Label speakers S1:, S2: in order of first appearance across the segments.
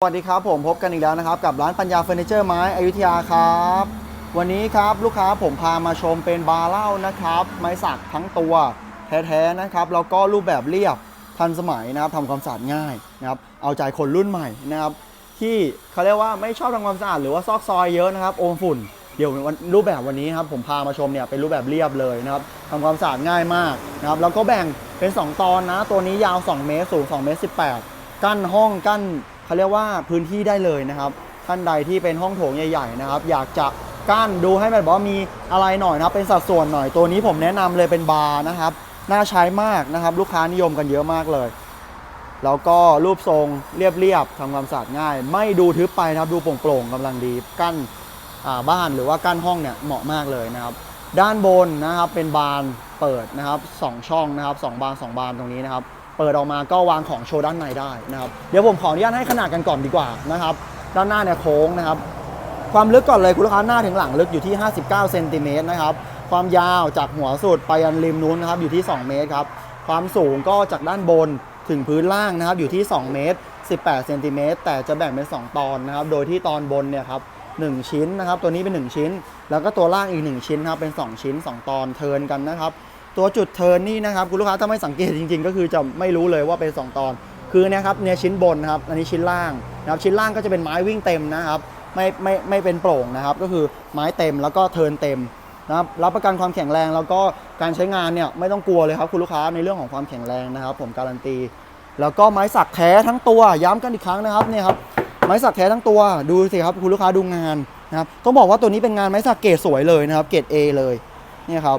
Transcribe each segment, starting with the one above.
S1: สวัสดีครับผมพบกันอีกแล้วนะครับ กับร้านปัญญาเฟอร์นิเจอร์ไม้อยุธยาครับ วันนี้ครับลูกค้าผมพามาชมเป็นบาร์เหล้านะครับ ไม้สักทั้งตัวแท้ๆนะครับแล้วก็รูปแบบเรียบทันสมัยนะครับทำความสะอาดง่ายนะครับเอาใจคนรุ่นใหม่นะครับ ที่เขาเรียกว่าไม่ชอบทำความสะอาดหรือว่าซอกซอยเยอะนะครับโอมฝุ่นเดี๋ยวรูปแบบวันนี้ครับผมพามาชมเนี่ยเป็นรูปแบบเรียบเลยนะครับทำความสะอาดง่ายมากนะครับแล้วก็แบ่งเป็น 2 ตอนนะ ตัวนี้ยาว 2 เมตรสูง2เมตร18 กั้นห้องกั้น เขาเรียกว่าพื้นที่ได้เลยนะครับ ท่านใดที่เป็นห้องโถงใหญ่ๆนะครับ อยากจะกั้นดูให้แบบว่ามีอะไรหน่อยนะครับ เป็นสัดส่วนหน่อยตัวนี้ผมแนะนำเลยเป็นบาร์นะครับน่าใช้มากนะครับ ลูกค้านิยมกันเยอะมากเลย แล้วก็รูปทรงเรียบๆทำความสะอาดง่าย ไม่ดูทึบไปนะครับดูโปร่งๆกำลังดีกั้นบ้านหรือว่ากั้นห้องเนี่ยเหมาะมากเลยนะครับ ด้านบนนะครับเป็นบานเปิดนะครับสองช่องนะครับสองบานสองบานตรงนี้นะครับ เปิดออกมาก็วางของโชว์ด้านในได้นะครับเดี๋ยวผมขออนุญาตให้ขนาดกันก่อนดีกว่านะครับด้านหน้าเนี่ยโค้งนะครับความลึกก่อนเลยคุณลูกค้าหน้าถึงหลังลึกอยู่ที่ 59เซนติเมตรนะครับความยาวจากหัวสุดไปยันริมนู้นนะครับอยู่ที่ 2 เมตรครับความสูงก็จากด้านบนถึงพื้นล่างนะครับอยู่ที่ 2 เมตร 18เซนติเมตรแต่จะแบ่งเป็น 2 ตอนนะครับโดยที่ตอนบนเนี่ยครับ1ชิ้นนะครับตัวนี้เป็น 1 ชิ้น แล้วก็ตัวล่างอีก 1 ชิ้นครับเป็น 2 ชิ้น 2 ตอนเทินกันนะครับ ตัวจุดเทิร์นนี่นะครับคุณลูกค้าถ้าไม่สังเกตจริง ๆ ก็คือจะไม่รู้เลยว่าเป็น 2 ตอน คือเนะครับเนี่ยชิ้นบนนะครับอันนี้ชิ้นล่างนะครับชิ้นล่างก็จะเป็นไม้วิ่งเต็มนะครับไม่ไม่ไม่เป็นโปร่งนะครับ ก็คือไม้เต็มแล้วก็เทิร์นเต็มนะครับรับประกันความแข็งแรงแล้วก็การใช้งานเนี่ยไม่ต้องกลัวเลยครับคุณลูกค้าในเรื่องของความแข็งแรงนะครับ ผมการันตี แล้วก็ไม้สักแท้ทั้งตัวย้ำกันอีกครั้งนะครับเนี่ยครับไม้สักแท้ทั้งตัวดูสิครับคุณลูกค้าดูงานนะครับต้องบอกว่าตัวนี้เป็นงานไม้สักเกรดสวยเลยนะครับเกรด A เลยเนี่ยครับ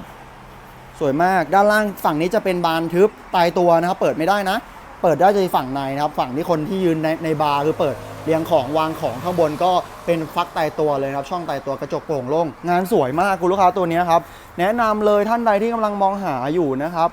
S1: สวยมากด้านล่างฝั่งนี้จะเป็นบานทึบตายตัวนะครับ เปิดไม่ได้นะ เปิดได้จะฝั่งในนะครับ ฝั่งที่คนที่ยืนในในบาร์คือเปิดเรียงของวางของข้างบนก็เป็นฟักตายตัวเลยครับ ช่องตายตัวกระจกโปร่งโล่งงานสวยมากคุณลูกค้าตัวนี้ครับ แนะนำเลยท่านใดที่กำลังมองหาอยู่นะครับ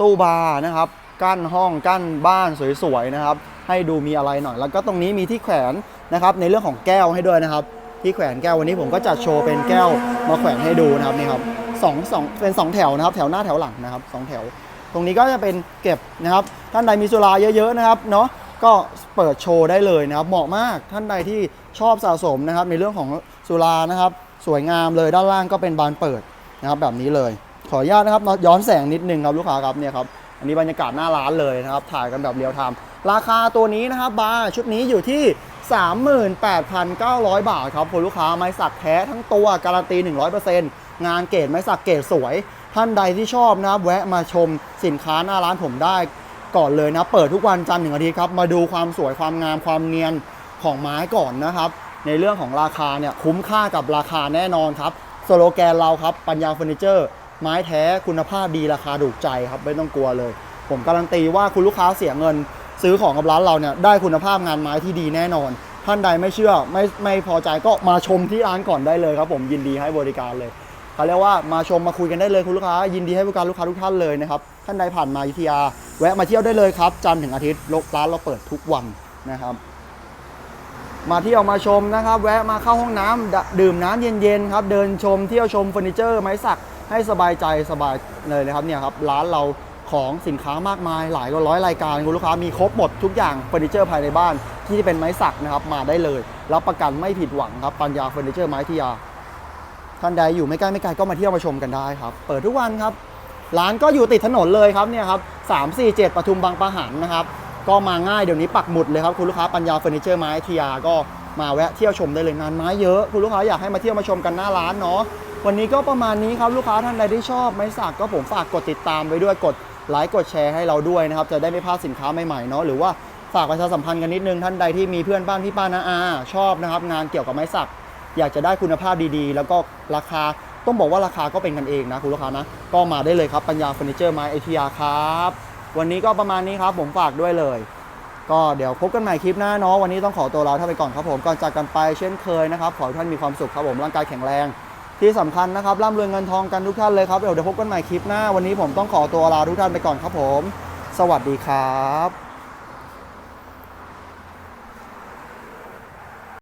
S1: ตู้บาร์นะครับ กั้นห้องกั้นบ้านสวยๆนะครับ ให้ดูมีอะไรหน่อย แล้วก็ตรงนี้มีที่แขวนนะครับ ในเรื่องของแก้วให้ด้วยนะครับ ที่แขวนแก้ววันนี้ผมก็จัดโชว์เป็นแก้วมาแขวนให้ดูนะครับนี่ครับ สองสองเป็นสองแถวนะครับ แถวหน้าแถวหลังนะครับสองแถว ตรงนี้ก็จะเป็นเก็บนะครับ ท่านใดมีสุราเยอะๆนะครับเนาะก็เปิดโชว์ได้เลยนะครับเหมาะมากท่านใดที่ชอบสะสมนะครับ ในเรื่องของสุรานะครับ สวยงามเลยด้านล่างก็เป็นบานเปิดนะครับ แบบนี้เลย ขออนุญาตนะครับย้อนแสงนิดนึงครับลูกค้าครับเนี่ยครับอันนี้บรรยากาศหน้าร้านเลยนะครับ ถ่ายกันแบบเรียลไทม์ราคาตัวนี้นะครับบาร์ชุดนี้อยู่ที่ 38,900 บาทครับคุณลูกค้าไม้สักแท้ทั้งตัวการันตี 100%งานเกรดไม้สักเกรดสวย ท่านใดที่ชอบนะแวะมาชมสินค้าหน้าร้านผมได้ก่อนเลยนะ เปิดทุกวันจันทร์ถึงอาทิตย์ครับ มาดูความสวยความงามความเนียนของไม้ก่อนนะครับ ในเรื่องของราคาเนี่ยคุ้มค่ากับราคาแน่นอนครับสโลแกนเราครับปัญญาเฟอร์นิเจอร์ ไม้แท้คุณภาพดีราคาถูกใจครับไม่ต้องกลัวเลย ผมการันตีว่าคุณลูกค้าเสียเงิน ซื้อของกับร้านเราเนี่ยได้คุณภาพงานไม้ที่ดีแน่นอน ท่านใดไม่เชื่อไม่ไม่พอใจก็มาชมที่ร้านก่อนได้เลยครับ ผมยินดีให้บริการเลยเขาเรียกว่ามาชมมาคุยกันได้เลยคุณลูกค้า ยินดีให้บริการลูกค้าทุกท่านเลยนะครับท่านใดผ่านมาอยุธยา แวะมาเที่ยวได้เลยครับจันทร์ถึงอาทิตย์ร้านเราเปิดทุกวันนะครับมาเที่ยวมาชมนะครับ แวะมาเข้าห้องน้ำดดื่มน้ำเย็นๆครับ เดินชมเที่ยวชมเฟอร์นิเจอร์ไม้สักให้สบายใจสบายเลยนะครับเนี่ยครับร้านเรา ของสินค้ามากมายหลายร้อยรายการคุณลูกค้ามีครบหมดทุกอย่างเฟอร์นิเจอร์ภายในบ้านที่เป็นไม้สักนะครับมาได้เลยรับประกันไม่ผิดหวังครับปัญญาเฟอร์นิเจอร์ไม้ทิยาท่านใดอยู่ไม่ใกล้ไม่ไกลก็มาเที่ยวมาชมกันได้ครับ เปิดทุกวันครับ ร้านก็อยู่ติดถนนเลยครับเนี่ยครับสามสี่เจ็ดปทุมบางปะหันนะครับ ก็มาง่ายเดี๋ยวนี้ปักหมุดเลยครับคุณลูกค้าปัญญาเฟอร์นิเจอร์ไม้ทียาก็มาแวะเที่ยวชมได้เลยงานไม้เยอะคุณลูกค้าอยากให้มาเที่ยวมาชมกันหน้าร้านเนาะวันนี้ก็ประมาณนี้ครับลูกค้าท่านใดที่ชอบไม้สักก็ผมฝากกดติดตามไว้ด้วยกด ไลค์กดแชร์ให้เราด้วยนะครับ จะได้ไม่พลาดสินค้าใหม่ๆเนาะหรือว่าฝากประชาสัมพันธ์กันนิดนึงท่านใดที่มีเพื่อนบ้านพี่ป้านาอาชอบนะครับ งานเกี่ยวกับไม้สัก อยากจะได้คุณภาพดีๆ แล้วก็ราคาต้องบอกว่าราคาก็เป็นกันเองนะคุณลูกค้านะ ก็มาได้เลยครับปัญญาเฟอร์นิเจอร์ไม้ไอทียาครับ วันนี้ก็ประมาณนี้ครับผมฝากด้วยเลย ก็เดี๋ยวพบกันใหม่คลิปหน้าเนาะวันนี้ต้องขอตัวลาท่านไปก่อนครับผมก่อนจากกันไปเช่นเคยนะครับขอให้ท่านมีความสุขครับผมร่างกายแข็งแรง ที่สำคัญนะครับร่ำรวยเงินทองกันทุกท่านเลยครับเดี๋ยวเดี๋ยวพบกันใหม่คลิปหน้า วันนี้ผมต้องขอตัวลาทุกท่านไปก่อนครับผม สวัสดีครับ